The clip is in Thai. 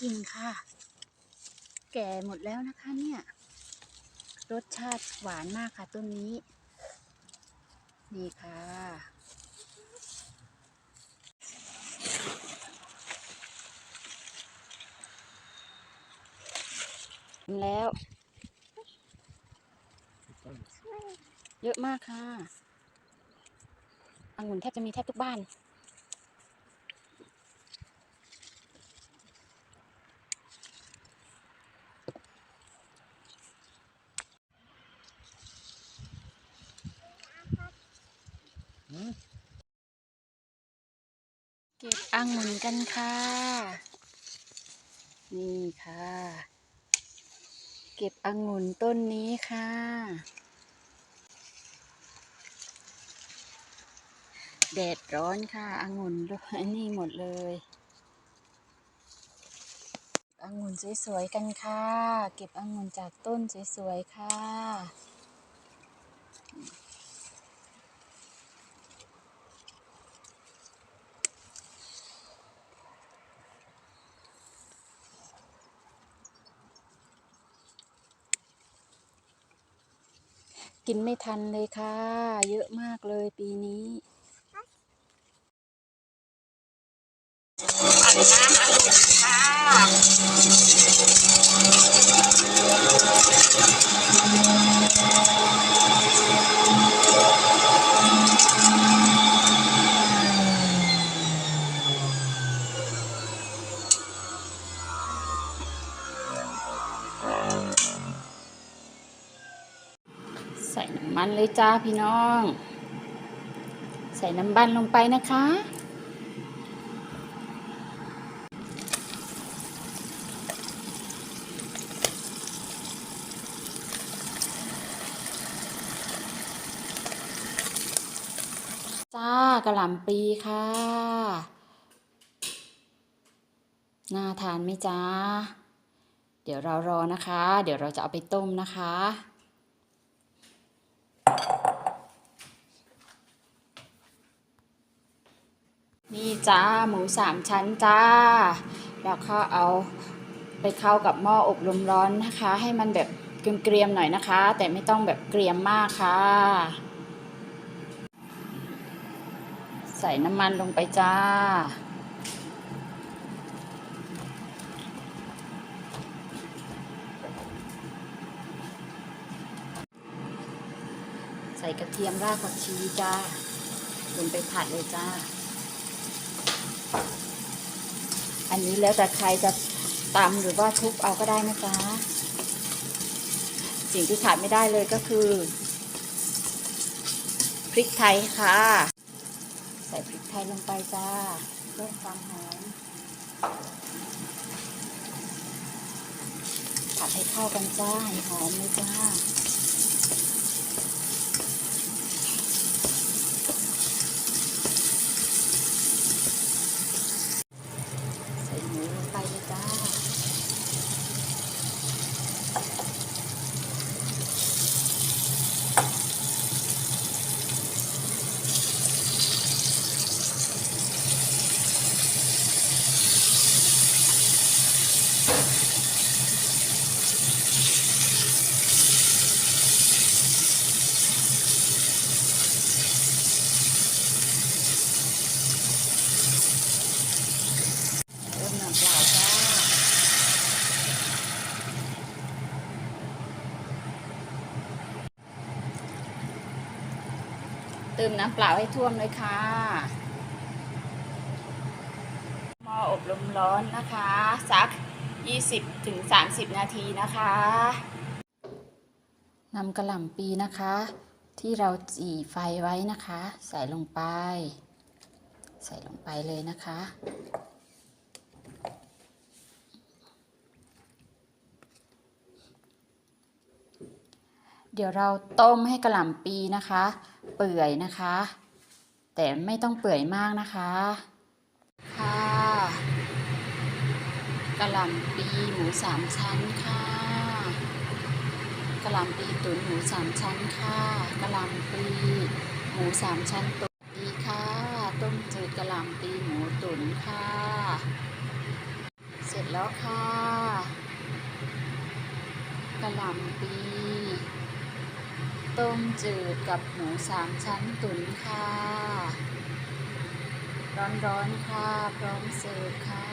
กินค่ะ แก่หมดแล้วนะคะเนี่ย รสชาติหวานมากค่ะต้นนี้ นี่ค่ะ แล้ว เยอะมากค่ะ องุ่นแทบจะมีแทบทุกบ้าน เก็บองุ่นกันค่ะ นี่ค่ะ เก็บองุ่นต้นนี้ค่ะแดดร้อนค่ะองุ่นด้วยนนี้หมดเลยองุ่นสวยๆกันค่ะ เก็บองุ่นจากต้นสวยๆค่ะ กินไม่ทันเลยค่ะ เยอะมากเลยปีนี้ ใส่น้ำมันเลยจ้าพี่น้อง ใส่น้ำมันลงไปนะคะ จ้ากระหล่ำปีค่ะ น่าทานไหมจ้าเดี๋ยวเรารอนะคะ เดี๋ยวเราจะเอาไปต้มนะคะ นี่จ้าหมูสามชั้นจ้า แล้วก็เอาไปเข้ากับหม้ออบลมร้อนนะคะ ให้มันแบบเกรียมๆหน่อยนะคะ แต่ไม่ต้องแบบเกรียมมากค่ะ ใส่น้ำมันลงไปจ้า ใส่กระเทียมรากผักชีจ้าลงไปผัดเลยจ้า อันนี้แล้วแต่ใครจะตำหรือว่าทุบเอาก็ได้นะจ๊ะสิ่งที่ขาดไม่ได้เลยก็คือ พริกไทยค่ะ ใส่พริกไทยลงไปจ้าเพิ่มความหอมผัดให้เข้ากันจ้าให้หอมเลยจ้า ใส่หมูลงไปเลยจ้า เริ่มน้ำเปล่าจ้า เติมน้ำเปล่าให้ท่วมเลยค่ะหม้ออบลมร้อนนะคะ สัก 20ถึง30 นาทีนะคะนำกระหล่ำปีนะคะ ที่เราจี่ไฟไว้นะคะ ใส่ลงไป ใส่ลงไปเลยนะคะ เดี๋ยวเราต้มให้กระหล่ำปีนะคะ เปื่อยนะคะ แต่ไม่ต้องเปื่อยมากนะคะ ค่ะกระหล่ำปีหมูสามชั้นค่ะกระหล่ำปีตุ๋นหมูสามชั้นค่ะกระหล่ำปีหมูสามชั้นตุ๋นดีค่ะ ต้มจืดกระหล่ำปีหมูตุ๋นค่ะ เสร็จแล้วค่ะกระหล่ำปี ต้มจืดกับหมูสามชั้นตุ๋นค่ะ ร้อนๆค่ะ พร้อมเสิร์ฟค่ะ